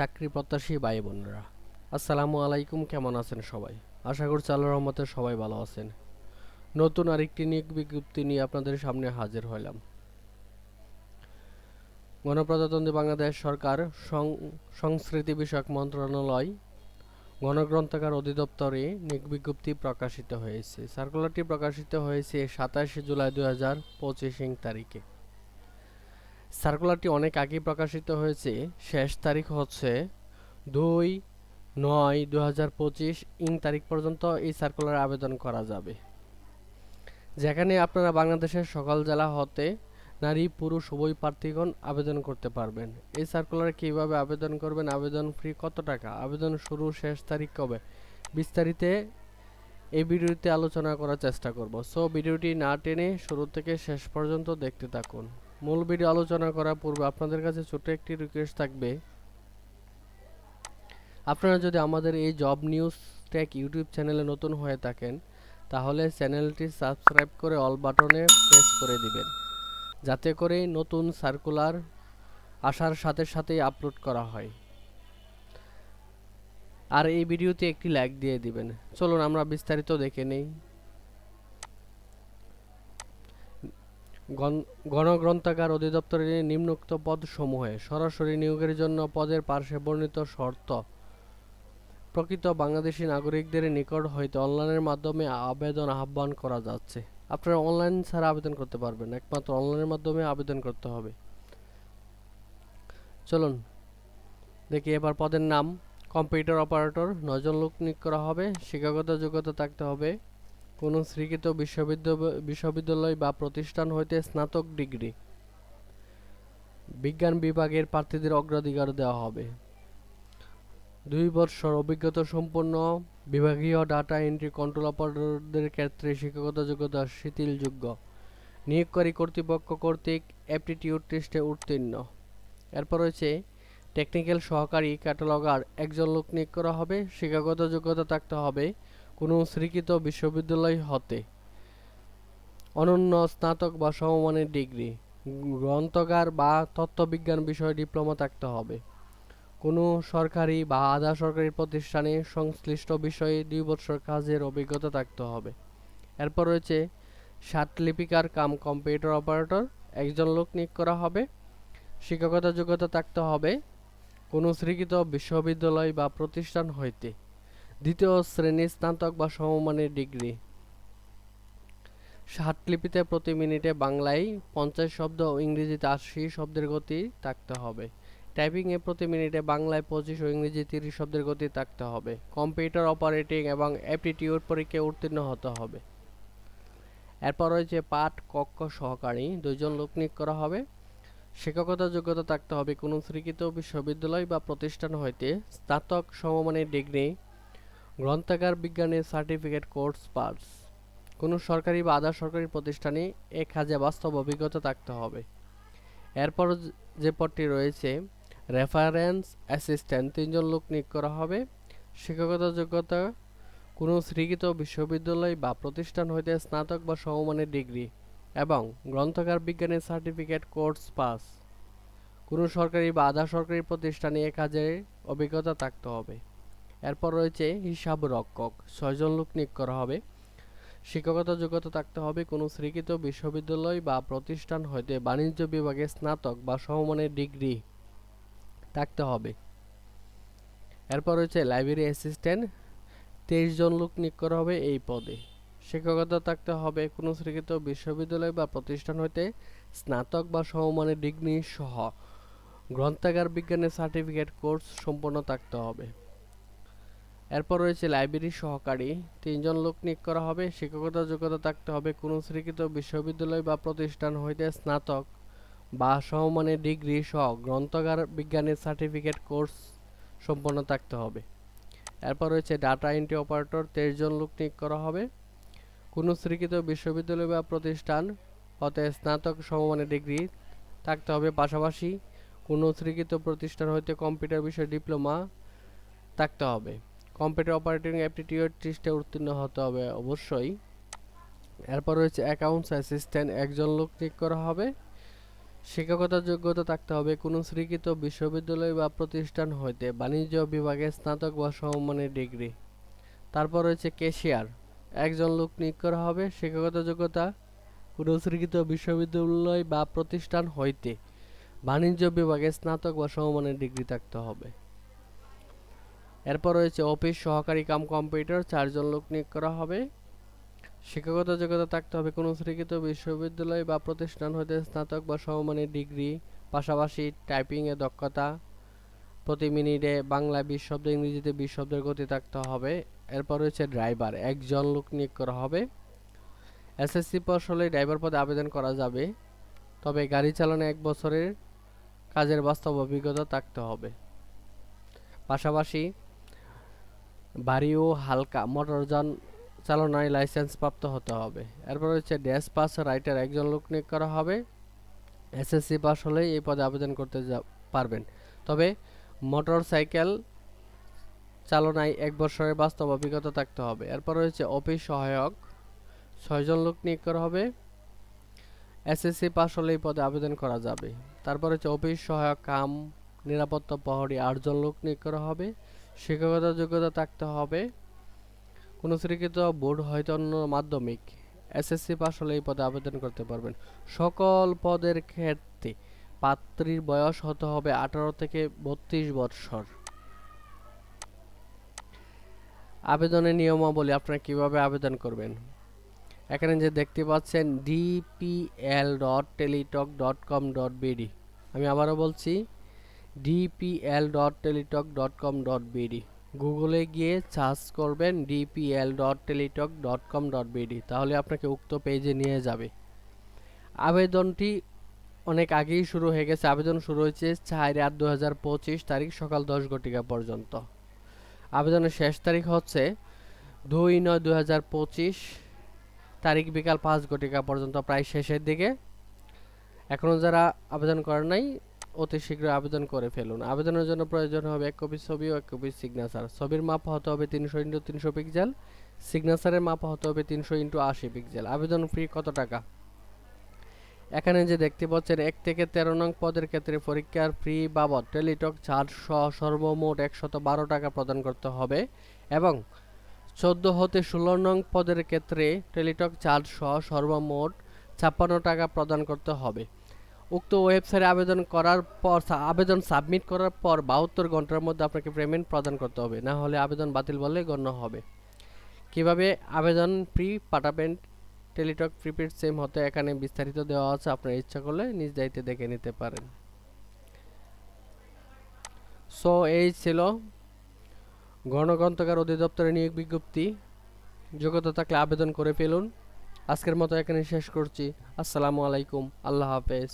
চাকরি প্রত্যাশী ভাই বোনেরা। আসসালামু আলাইকুম, কেমন আছেন সবাই? আশা করছি আল্লাহর রহমতে সবাই ভালো আছেন। নতুন আরেকটি নিয়োগ বিজ্ঞপ্তি নিয়ে আপনাদের সামনে হাজির হলাম গণপ্রজাতন্ত্রী বাংলাদেশ সরকার সংস্কৃতি বিষয়ক মন্ত্রণালয় গণগ্রন্থাগার অধিদপ্তরে নিয়োগ বিজ্ঞপ্তি প্রকাশিত হয়েছে। সার্কুলারটি প্রকাশিত হয়েছে সাতাশে জুলাই দু হাজার পঁচিশ তারিখে। সার্কুলারটি অনেক আগেই প্রকাশিত হয়েছে। শেষ তারিখ হচ্ছে দুই নয় দু হাজার পঁচিশ। ইং তারিখ পর্যন্ত এই সার্কুলারে আবেদন করা যাবে। যেখানে আপনারা বাংলাদেশের সকল জেলা হতে নারী, পুরুষ, উভয় প্রার্থীগণ আবেদন করতে পারবেন। এই সার্কুলারে কীভাবে আবেদন করবেন, আবেদন ফ্রি কত টাকা, আবেদন শুরু শেষ তারিখ কবে, বিস্তারিত এই ভিডিওতে আলোচনা করার চেষ্টা করব। সো ভিডিওটি না টেনে শুরু থেকে শেষ পর্যন্ত দেখতে থাকুন। মূল ভিডিও আলোচনা করার পূর্বে আপনাদের কাছে ছোট একটি রিকোয়েস্ট থাকবে। আপনারা যদি আমাদের এই জব নিউজ টেক ইউটিউব চ্যানেলে নতুন হয়ে থাকেন, তাহলে চ্যানেলটি সাবস্ক্রাইব করে অল বাটনে প্রেস করে দিবেন। যাতে করে নতুন সার্কুলার আসার সাথে সাথেই আপলোড করা হয়। আর এই ভিডিওতে একটি লাইক দিয়ে দিবেন। চলুন আমরা বিস্তারিত দেখে নেই। গণগ্রন্থাগার অধিদপ্তরের নিম্নোক্ত পদসমূহে সরাসরি নিয়োগের জন্য পদের পার্শ্বে বর্ণিত শর্ত, প্রকৃত বাংলাদেশী নাগরিকদের নিকট হইতে অনলাইনের মাধ্যমে আবেদন আহ্বান করা যাচ্ছে। আপনারা অনলাইন ছাড়া আবেদন করতে পারবেন, একমাত্র অনলাইনের মাধ্যমে আবেদন করতে হবে। চলুন, দেখি এবার পদের নাম, কম্পিউটার অপারেটর নজন লোক নিয়োগ করা হবে, শিক্ষাগত যোগ্যতা থাকতে হবে কোনো স্বীকৃত বিশ্ববিদ্যালয় বিশ্ববিদ্যালয় বা প্রতিষ্ঠান হইতে স্নাতক ডিগ্রি। বিজ্ঞান বিভাগের প্রার্থীদের অগ্রাধিকার দেওয়া হবে। দুই বছর অভিজ্ঞতা সম্পন্ন বিভাগীয় ডাটা এন্ট্রি কন্ট্রোল অপারেটরদের ক্ষেত্রে শিক্ষাগত যোগ্যতা শিথিলযোগ্য। নিয়োগকারী কর্তৃপক্ষ কর্তৃক অ্যাপটিটিউড টেস্টে উত্তীর্ণ। এরপর রয়েছে টেকনিক্যাল সহকারী ক্যাটালগার। একজন লোক নিয়োগ করা হবে, শিক্ষাগত যোগ্যতা থাকতে হবে কোনো স্বীকৃত বিশ্ববিদ্যালয় হতে। অনন্য স্নাতক বা সমমানের ডিগ্রি। গ্রন্থাগার বা তত্ত্ববিজ্ঞান বিষয়ে ডিপ্লোমা থাকতে হবে। কোনো সরকারি বা আধা সরকারি প্রতিষ্ঠানে সংশ্লিষ্ট বিষয়ে দুই বছর কাজের অভিজ্ঞতা থাকতে হবে। এরপর রয়েছে লিপিকার কাম কম্পিউটার অপারেটর। একজন লোক নিয়োগ করা হবে। শিক্ষকতা যোগ্যতা থাকতে হবে। কোনো স্বীকৃত বিশ্ববিদ্যালয় বা প্রতিষ্ঠান হইতে। দ্বিতীয় শ্রেণির স্নাতক বা সমমানের ডিগ্রি। লিপিতে প্রতি মিনিটে বাংলায় পঞ্চাশ শব্দ ও ইংরেজিতে আশি শব্দের গতি থাকতে হবে। টাইপিংয়ে প্রতি মিনিটে বাংলায় পঁচিশ ও ইংরেজি তিরিশ শব্দের গতি থাকতে হবে। কম্পিউটার অপারেটিং এবং অ্যাপটিটিউড পরীক্ষায় উত্তীর্ণ হতে হবে। এরপর রয়েছে পাঠ, কক্ষ, সহকারী। দুইজন লোক নিয়োগ করা হবে। শিক্ষকতা যোগ্যতা থাকতে হবে। কোনো স্বীকৃত বিশ্ববিদ্যালয় বা প্রতিষ্ঠান হইতে স্নাতক, সমমানের ডিগ্রি গ্রন্থাগার বিজ্ঞানের সার্টিফিকেট কোর্স পাস। কোনো সরকারি বা আধা সরকারি প্রতিষ্ঠানে এক কাজে বাস্তব অভিজ্ঞতা থাকতে হবে। এরপর যে পদটি রয়েছে, রেফারেন্স অ্যাসিস্ট্যান্ট তিনজন লোক নিয়োগ করা হবে। শিক্ষকতা যোগ্যতা, কোনো স্বীকৃত বিশ্ববিদ্যালয় বা প্রতিষ্ঠান হইতে স্নাতক বা সমমানের ডিগ্রি এবং গ্রন্থাগার বিজ্ঞানের সার্টিফিকেট কোর্স পাস। কোনো সরকারি বা আধা সরকারি প্রতিষ্ঠানে এ কাজে অভিজ্ঞতা থাকতে হবে। এরপর রয়েছে হিসাব রক্ষক ছয়জন লোক নিয়োগ করা হবে। শিক্ষকতা যোগ্যতা থাকতে হবে। কোনো স্বীকৃত বিশ্ববিদ্যালয় বা প্রতিষ্ঠান হইতে বাণিজ্য বিভাগে স্নাতক বা সমমানের ডিগ্রি থাকতে হবে। এরপর রয়েছে লাইব্রেরি অ্যাসিস্ট্যান্ট। তেইশ জন লোক নিয়োগ করা হবে এই পদে। শিক্ষকতা থাকতে হবে। কোনো স্বীকৃত বিশ্ববিদ্যালয় বা প্রতিষ্ঠান হইতে স্নাতক বা সমমানের ডিগ্রি সহ গ্রন্থাগার বিজ্ঞানের সার্টিফিকেট কোর্স সম্পন্ন থাকতে হবে। এরপর রয়েছে লাইব্রেরি সহকারী। তিনজন লোক নিয়োগ করা হবে, শিক্ষকতা যোগ্যতা থাকতে হবে, কোনো স্বীকৃত বিশ্ববিদ্যালয় বা প্রতিষ্ঠান হইতে স্নাতক বা সমমানের ডিগ্রি সহ গ্রন্থাগার, বিজ্ঞানের সার্টিফিকেট, কোর্স সম্পন্ন থাকতে হবে। এরপর রয়েছে ডাটা এন্ট্রি অপারেটর, তেইশ জন লোক নিয়োগ করা হবে। কোনো স্বীকৃত বিশ্ববিদ্যালয় বা প্রতিষ্ঠান হতে স্নাতক সমমানের ডিগ্রি থাকতে হবে। পাশাপাশি কোনো স্বীকৃত প্রতিষ্ঠান হইতে কম্পিউটার বিষয়ে ডিপ্লোমা থাকতে হবে। কম্পিউটার অপারেটিং অ্যাপটিটিউড টেস্টে উত্তীর্ণ হতে হবে অবশ্যই। এরপর রয়েছে অ্যাকাউন্টস অ্যাসিস্ট্যান্ট, একজন লোক নিয়োগ করা হবে। শিক্ষকতা যোগ্যতা থাকতে হবে, কোনো স্বীকৃত বিশ্ববিদ্যালয় বা প্রতিষ্ঠান হইতে, বাণিজ্য বিভাগে স্নাতক বা সমমানের ডিগ্রি। তারপর রয়েছে ক্যাশিয়ার, একজন লোক নিয়োগ করা হবে, শিক্ষকতা যোগ্যতা, কোনো স্বীকৃত বিশ্ববিদ্যালয় বা প্রতিষ্ঠান হইতে, বাণিজ্য বিভাগে স্নাতক বা সমমানের ডিগ্রি থাকতে হবে। এরপর রয়েছে অফিস, সহকারী কাম কম্পিউটার, চারজন লোক নিয়োগ করা হবে। শিক্ষাগত যোগ্যতা থাকতে হবে। কোনো স্বীকৃত বিশ্ববিদ্যালয় বা প্রতিষ্ঠান হতে স্নাতক বা সমমানের ডিগ্রি, পাশাপাশি টাইপিংয়ে দক্ষতা। প্রতি মিনিটে বাংলা বিশ শব্দ, ইংরেজিতে বিশ শব্দের গতি থাকতে হবে। এরপর রয়েছে ড্রাইভার। একজন লোক নিয়োগ করা হবে। এসএসসি পাস হলে ড্রাইভার পদে আবেদন করা যাবে। তবে গাড়ি চালানো এক বছরের কাজের বাস্তব অভিজ্ঞতা থাকতে হবে। পাশাপাশি ভারী ও হালকা, মোটরযান চালনায় লাইসেন্স প্রাপ্ত হতে হবে। এরপর হচ্ছে ড্যাশ পাস রাইটার একজন লোক নিয়োগ করা হবে। এসএসসি পাস হলে এই পদে আবেদন করতে পারবেন। তবে মোটর সাইকেল চালনায় এক বছরের বাস্তব অভিজ্ঞতা থাকতে হবে। এরপর রয়েছে অফিস সহায়ক ছয়জন লোক নিয়োগ করা হবে। এসএসসি পাস হলে এই পদে আবেদন করা যাবে। তারপর হচ্ছে অফিস সহায়ক কাম, নিরাপত্তা প্রহরী আটজন লোক নিয়োগ করা হবে। শিক্ষকতা যোগ্যতা থাকতে হবে। কোনো স্বীকৃত বোর্ড হয়তো অন্য মাধ্যমিক এসএসসি পাস হলে এই পদে আবেদন করতে পারবেন। সকল পদের ক্ষেত্রে পাত্রীর বয়স হতে হবে আঠারো থেকে বত্রিশ বৎসর। আবেদনের নিয়মাবলী আপনারা কীভাবে আবেদন করবেন? এখানে যে দেখতে পাচ্ছেন DPL dot Teletalk dot com dot BD আমি আবারও বলছি DPL dot Teletalk dot com dot গুগলে গিয়ে সার্চ করবেন DPL dot Teletalk dot com dot তাহলে আপনাকে উক্ত পেজে নিয়ে যাবে। আবেদনটি অনেক আগেই শুরু হয়ে গেছে। আবেদন শুরু হয়েছে চার আট দু হাজার পঁচিশ তারিখ সকাল দশ ঘটিকা পর্যন্ত। আবেদনের শেষ তারিখ হচ্ছে দুই নয় দু হাজার পঁচিশ তারিখ বিকাল পাঁচ ঘটিকা পর্যন্ত, প্রায় শেষের দিকে। এখনও যারা আবেদন করেন নাই অতি শীঘ্র আবেদন করে ফেলুন। আবেদনের জন্য প্রয়োজন হবে এক কপি ছবি ও এক কপি সিগনেচার ছবির মাপ হতে হবে তিনশো ইন্টু তিনশো পিক্সেল। সিগনেচারের মাপ হতে হবে তিনশো ইন্টু আশি পিক্সেল। আবেদন ফি কত টাকা? এখানে যে দেখতে পাচ্ছেন, এক থেকে তেরো নং পদের ক্ষেত্রে পরীক্ষার ফি বাবদ টেলিটক চার্জ সহ সর্বমোট একশত বারো টাকা প্রদান করতে হবে এবং চোদ্দ হতে ষোলো নং পদের ক্ষেত্রে টেলিটক চার্জ সহ সর্বমোট ছাপ্পান্ন টাকা প্রদান করতে হবে। উক্ত ওয়েবসাইটে আবেদন করার পর আবেদন সাবমিট করার পর বাহাত্তর ঘণ্টার মধ্যে আপনাকে পেমেন্ট প্রদান করতে হবে। না হলে আবেদন বাতিল বলে গণ্য হবে। কীভাবে আবেদন ফ্রি পাঠাবেন? টেলিটক, প্রিপেড সেম হতে এখানে বিস্তারিত দেওয়া আছে, আপনার ইচ্ছা করলে নিজ দায়িত্বে দেখে নিতে পারেন। সো, এই ছিল গণগ্রন্থকার অধিদপ্তরের নিয়োগ বিজ্ঞপ্তি। যোগ্যতা থাকলে আবেদন করে ফেলুন। আজকের মতো এখানে শেষ করছি। আসসালামু আলাইকুম। আল্লাহ হাফেজ।